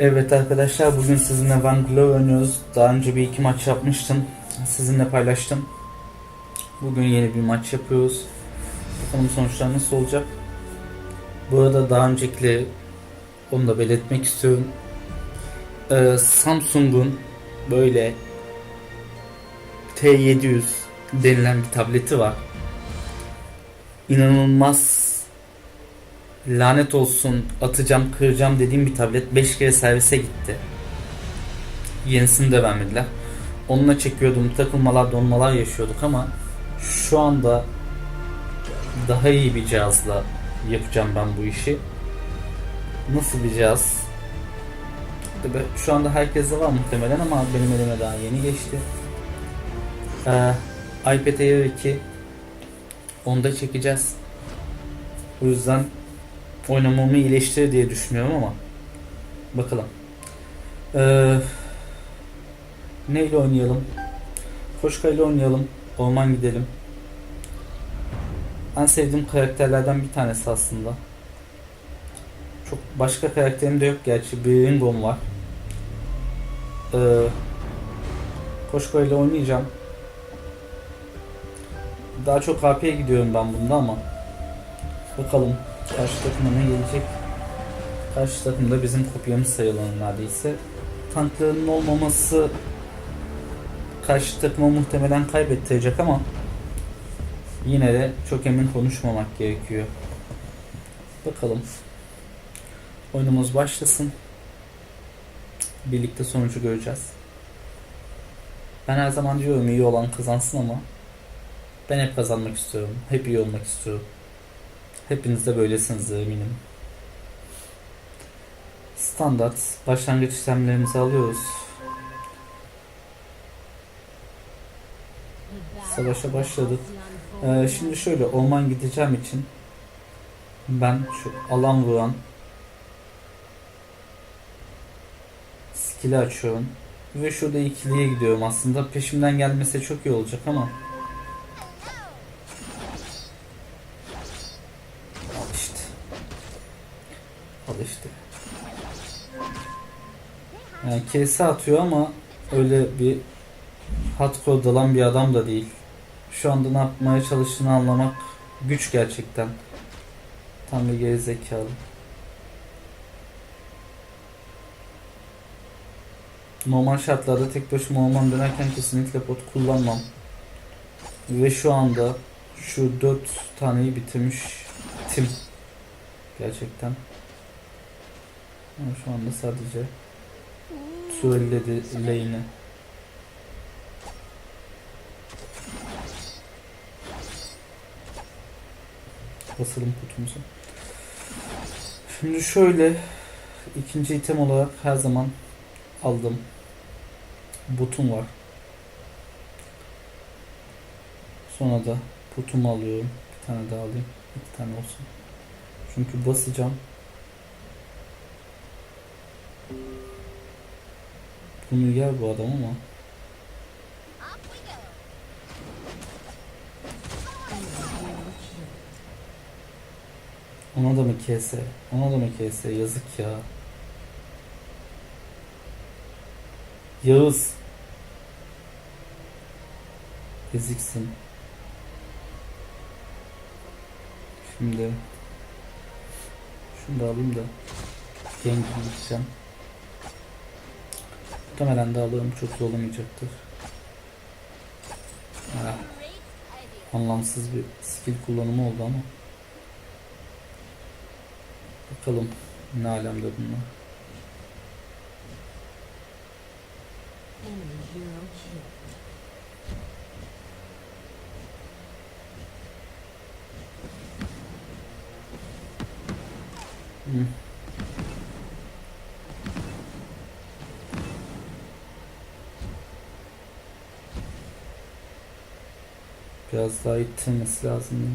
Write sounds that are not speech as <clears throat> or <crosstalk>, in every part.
Evet arkadaşlar bugün sizinle Van Glow oynuyoruz. Daha önce bir iki maç yapmıştım. Sizinle paylaştım. Bugün yeni bir maç yapıyoruz. Bakalım sonuçlar nasıl olacak. Bu arada daha öncelikle onu da belirtmek istiyorum. Ee, Samsung'un böyle T700 denilen bir tableti var. İnanılmaz lanet olsun atacağım kıracağım dediğim bir tablet 5 kere servise gitti. Yenisini de vermediler. Onunla çekiyordum takılmalar donmalar yaşıyorduk ama şu anda daha iyi bir cihazla yapacağım ben bu işi. Nasıl bir cihaz? Şu anda herkeste var muhtemelen ama benim elime daha yeni geçti. Ee, iPad Air 2 onda çekeceğiz. O yüzden oynamamı iyileştirir diye düşünüyorum ama bakalım. Ee, neyle oynayalım? Koşka ile oynayalım. Orman gidelim. En sevdiğim karakterlerden bir tanesi aslında. Çok başka karakterim de yok gerçi. Bir Ringo'm var. Ee, Koşka ile oynayacağım. Daha çok AP'ye gidiyorum ben bunda ama bakalım karşı takıma ne gelecek. Karşı takımda bizim kopyamız sayılan neredeyse. Tanklarının olmaması karşı takıma muhtemelen kaybettirecek ama yine de çok emin konuşmamak gerekiyor. Bakalım. Oyunumuz başlasın. Birlikte sonucu göreceğiz. Ben her zaman diyorum iyi olan kazansın ama ben hep kazanmak istiyorum. Hep iyi olmak istiyorum. Hepiniz de böylesinizdir eminim. Standart başlangıç işlemlerimizi alıyoruz. Savaşa başladık. Ee, şimdi şöyle orman gideceğim için ben şu alan vuran skill'i açıyorum. Ve şurada ikiliye gidiyorum aslında. Peşimden gelmese çok iyi olacak ama Al işte. Yani kese atıyor ama öyle bir hardcore dalan bir adam da değil. Şu anda ne yapmaya çalıştığını anlamak güç gerçekten. Tam bir gerizekalı. Normal şartlarda tek başıma orman dönerken kesinlikle pot kullanmam. Ve şu anda şu dört taneyi bitirmiş tim. Gerçekten. Ama şu anda sadece Suelledi lane'i. Basalım putumuzu. Şimdi şöyle ikinci item olarak her zaman aldım. Butum var. Sonra da putumu alıyorum. Bir tane daha alayım. İki tane olsun. Çünkü basacağım. Yer bu adam ama. Ona da mı kese? Ona da mı kese? Yazık ya. Yağız. Eziksin. Şimdi şunu da alayım da genç gideceğim. Muhtemelen de alırım çok zorlamayacaktır. Ha, anlamsız bir skill kullanımı oldu ama. Bakalım ne alemde bunlar. Hı. Biraz daha ittirmesi lazım.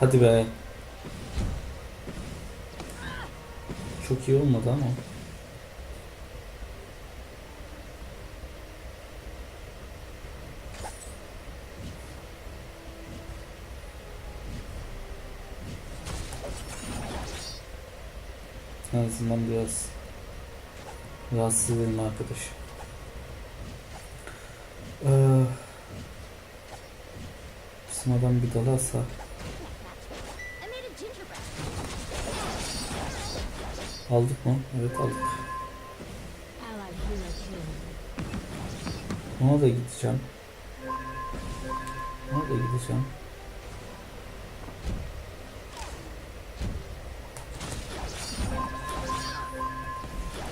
Hadi be. Çok iyi olmadı ama. En azından biraz rahatsız edelim arkadaş. Ee, bizim adam bir dalarsa aldık mı? Evet aldık. Ona da gideceğim. Ona da gideceğim.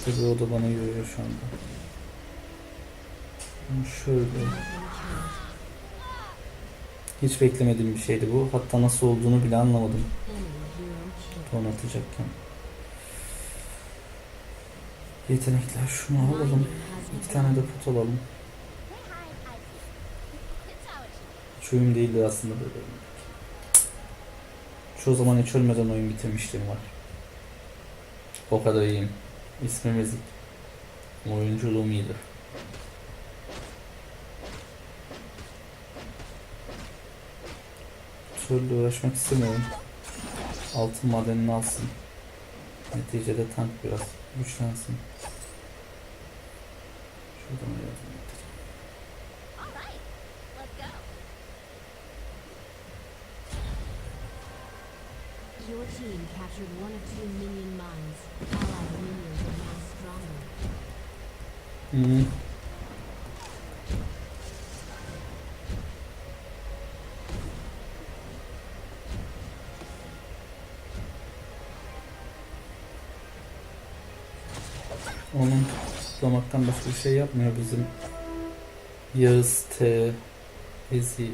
Tabii o da bana yürüyor şu anda. Şöyle. Hiç beklemediğim bir şeydi bu. Hatta nasıl olduğunu bile anlamadım. Ton atacakken. Yetenekler şunu alalım. İki tane de pot alalım. Say hi, I It's allergy. Hiç oyun değildi aslında böyle. Çoğu zaman hiç ölmeden oyun bitirmişliğim var. O kadar iyiyim. İsmim Ezik. Oyunculuğum iyidir. Türlü uğraşmak istemiyorum. Altın madenini alsın. Neticede tank biraz güçlensin. Şuradan yardım one Onun tutlamaktan başka bir şey yapmıyor bizim Yağız T. Ezi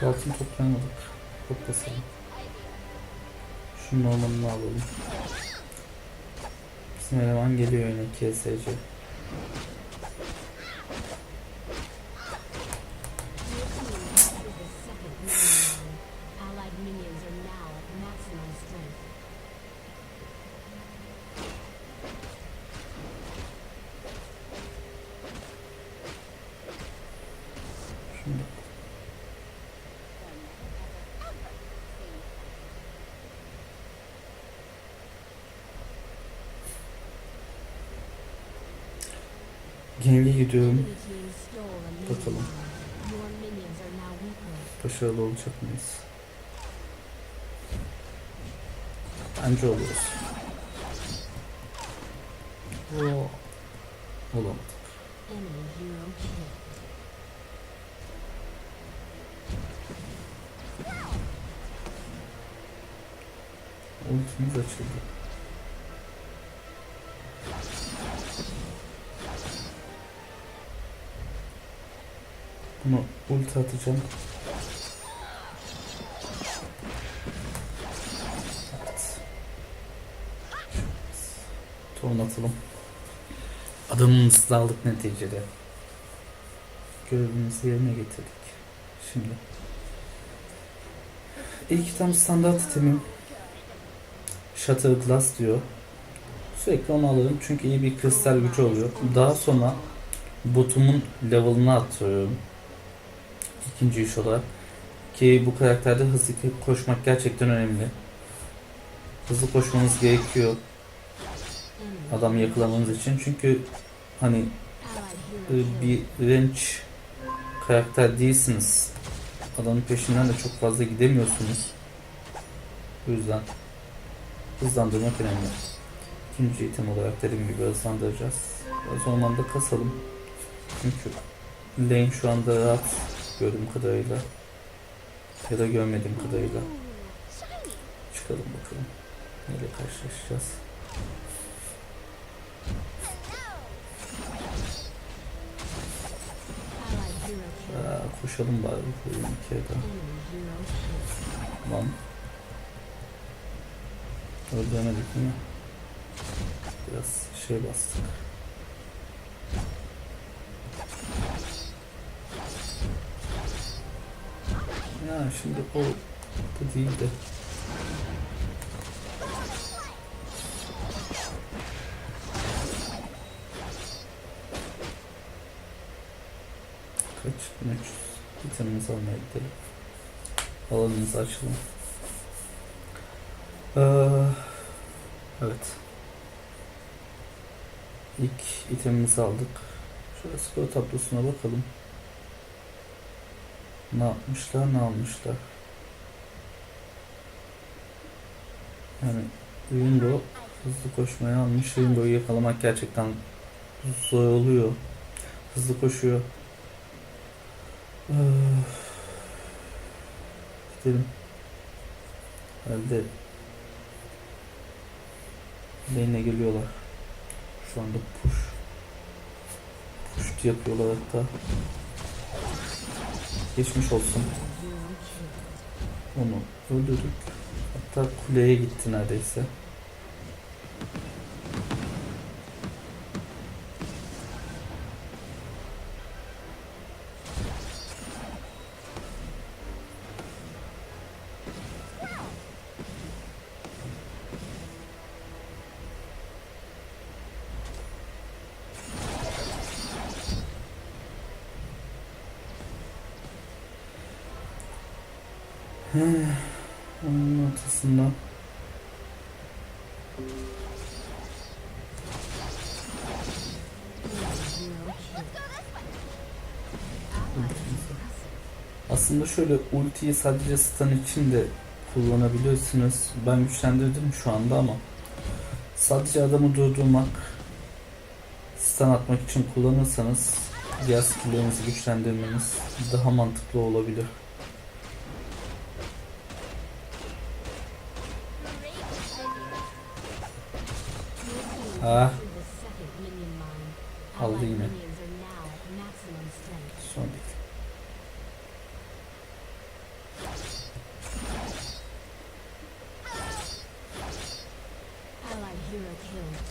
altın toplayamadık. Toplasalım. Şu normalini alalım. Bizim eleman geliyor yine KSC. Gemiye gidiyorum. Bakalım. Başarılı olacak mıyız? Bence oluyoruz. Oo. Olamadık. Ultimiz açıldı. Bunu ulti atacağım. Evet. Torun atalım. Adamımızı da aldık neticede. Görevimizi yerine getirdik. Şimdi. İlk tam standart itemim Shutter Glass diyor. Sürekli onu alırım çünkü iyi bir kristal gücü oluyor. Daha sonra botumun level'ını atıyorum. İkinci iş olarak. Ki bu karakterde hızlı koşmak gerçekten önemli. Hızlı koşmanız gerekiyor adamı yakalamanız için. Çünkü hani e, bir range karakter değilsiniz. Adamın peşinden de çok fazla gidemiyorsunuz. O yüzden hızlandırmak önemli. İkinci item olarak dediğim gibi hızlandıracağız. Biraz ormanda kasalım. Çünkü lane şu anda rahat gördüğüm kadarıyla. Ya da görmediğim kadarıyla. Çıkalım bakalım. Neyle karşılaşacağız. Aa, koşalım bari. Koyayım bir kere daha. Lan. Öldüremedik mi? Biraz şey bastık. Ya şimdi o bu değil de. Kaç? 1300. Vitaminizi almaya gidelim. Alanınızı açalım. Ee, evet. İlk itemimizi aldık. Şöyle skor tablosuna bakalım. Ne yapmışlar, ne almışlar. Yani Ringo hızlı koşmayı almış. Ringo'yu yakalamak gerçekten zor oluyor. Hızlı koşuyor. Ee, gidelim. Herhalde lane'e geliyorlar. Şu anda push. Push yapıyorlar hatta. Geçmiş olsun. Onu öldürdük. Hatta kuleye gitti neredeyse. Aslında şöyle ultiyi sadece stun için de kullanabiliyorsunuz. Ben güçlendirdim şu anda ama sadece adamı durdurmak stun atmak için kullanırsanız diğer skilllerinizi güçlendirmeniz daha mantıklı olabilir. Mine. aldı yine. Son killed.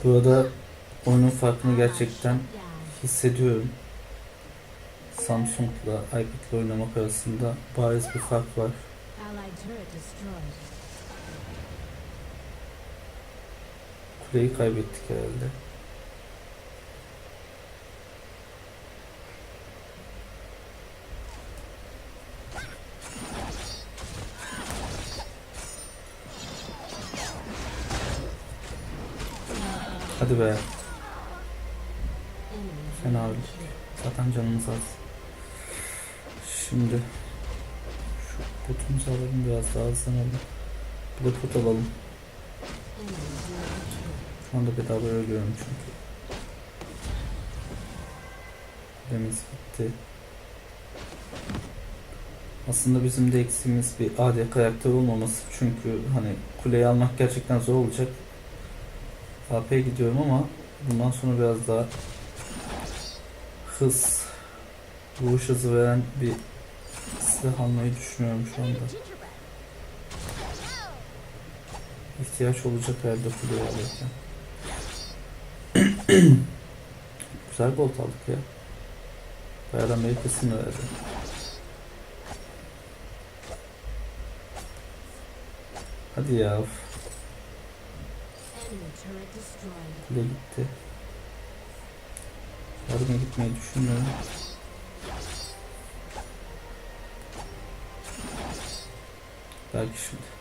Burada oyunun farkını gerçekten hissediyorum. Samsung'la iPad'le oynamak arasında bariz bir fark var. Kuleyi kaybettik herhalde. Hadi be. Fena killed. Zaten canımız az. Şimdi şu potumuzu alalım biraz daha hızlanalım. Bir de pot alalım. Şu anda bedava ölüyorum çünkü. Kulemiz gitti. Aslında bizim de eksiğimiz bir AD karakter olmaması. Çünkü hani kuleyi almak gerçekten zor olacak. AP'ye gidiyorum ama bundan sonra biraz daha hız, vuruş hızı veren bir silah almayı düşünüyorum şu anda. İhtiyaç olacak herhalde kuleyi alırken. <clears throat> Güzel gold aldık ya. Bayağı Amerika'sını verdi. Hadi ya. Of, kule gitti. Yardıma gitmeyi düşünmüyorum. Belki şimdi.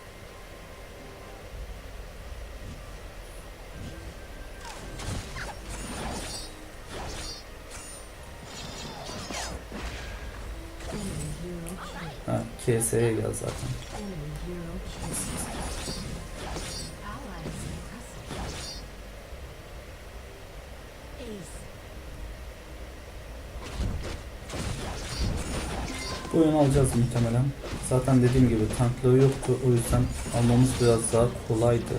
KS'ye gel zaten. Bu oyunu alacağız muhtemelen. Zaten dediğim gibi tankları yoktu. O yüzden almamız biraz daha kolaydı.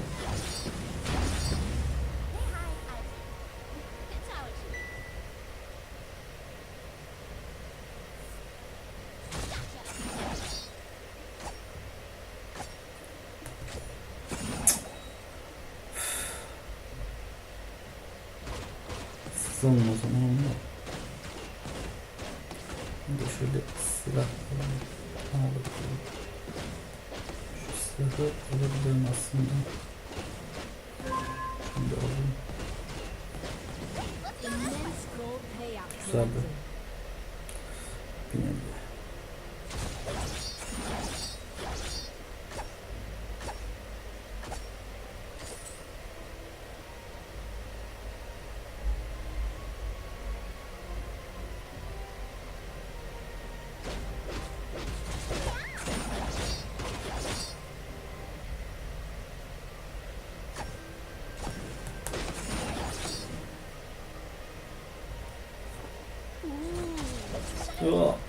Sızalım o zaman. Bir de şöyle silah alalım. Şu silahı alabilirim aslında. Şimdi payout Güzel bu.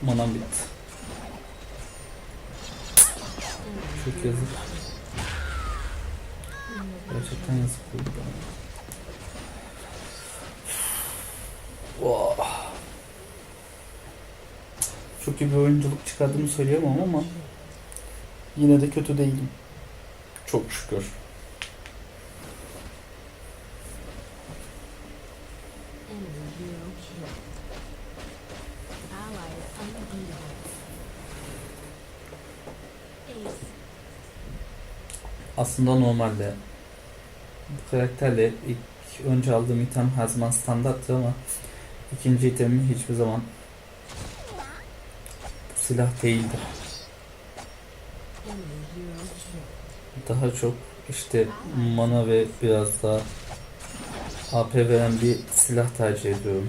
Manam bitti. Çok yazık. Gerçekten yazık oldu bana. Oh. Çok iyi bir oyunculuk çıkardığımı söyleyemem ama yine de kötü değilim. Çok şükür. Aslında normalde bu karakterle ilk önce aldığım item her zaman standarttı ama ikinci itemim hiçbir zaman bu silah değildi. Daha çok işte mana ve biraz daha AP veren bir silah tercih ediyorum.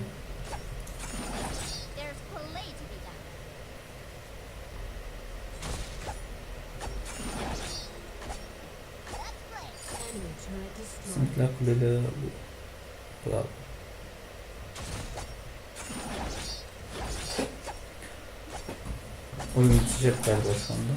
Kuleleri bravo. Oyun bitecek galiba şu anda.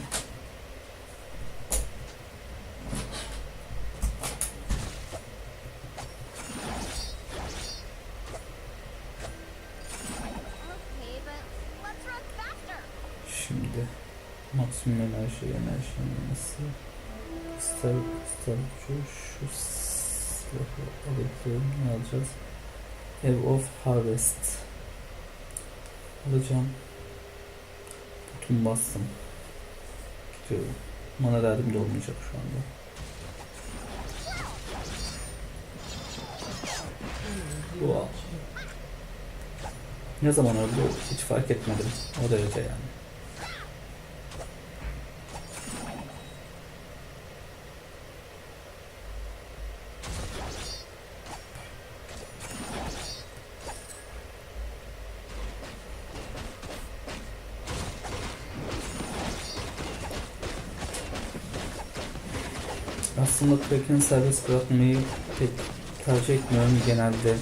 Şimdi maksimum enerji, enerji yenilmesi. Star, star gücü, şu alıyorum. Ne alacağız? Ev of Harvest. Alacağım. Bütün bastım. Gidiyorum. Mana derdim de olmayacak şu anda. Wow. Ne zaman öldü hiç fark etmedim. O derece yani. Aslında Kraken'i serbest bırakmayı pek tercih etmiyorum genelde.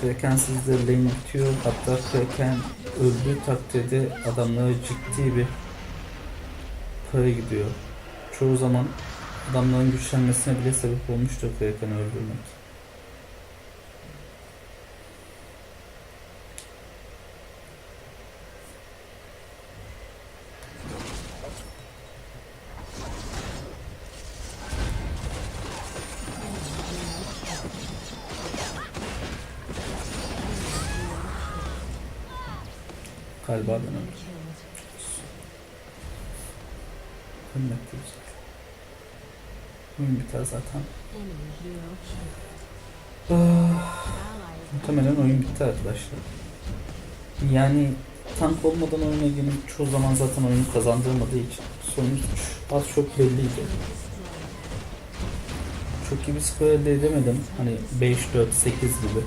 Kraken sizde lane bitiyor. Hatta Kraken öldüğü takdirde adamlara ciddi bir para gidiyor. Çoğu zaman adamların güçlenmesine bile sebep olmuştur Kraken'i öldürmek. Galiba ben öldüm. Ölmek güzel. Oyun biter zaten. Ah, muhtemelen oyun bitti arkadaşlar. Yani tank olmadan oyuna girmek çoğu zaman zaten oyunu kazandırmadığı için sonuç az çok belliydi. Çok iyi bir skor elde edemedim. Hani 5, 4, 8 gibi.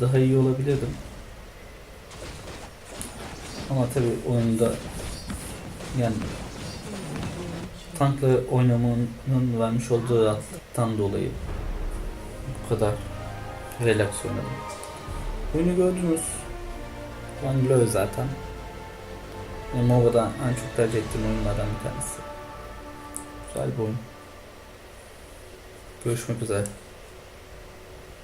Daha iyi olabilirdim. Ama tabi oyunda yani tankla oynamanın vermiş olduğu rahatlıktan dolayı bu kadar relax oynadım. Oyunu gördünüz. Ben LoL zaten. Yani MOBA'da en çok tercih ettiğim oyunlardan bir tanesi. Güzel bir oyun. Görüşmek üzere.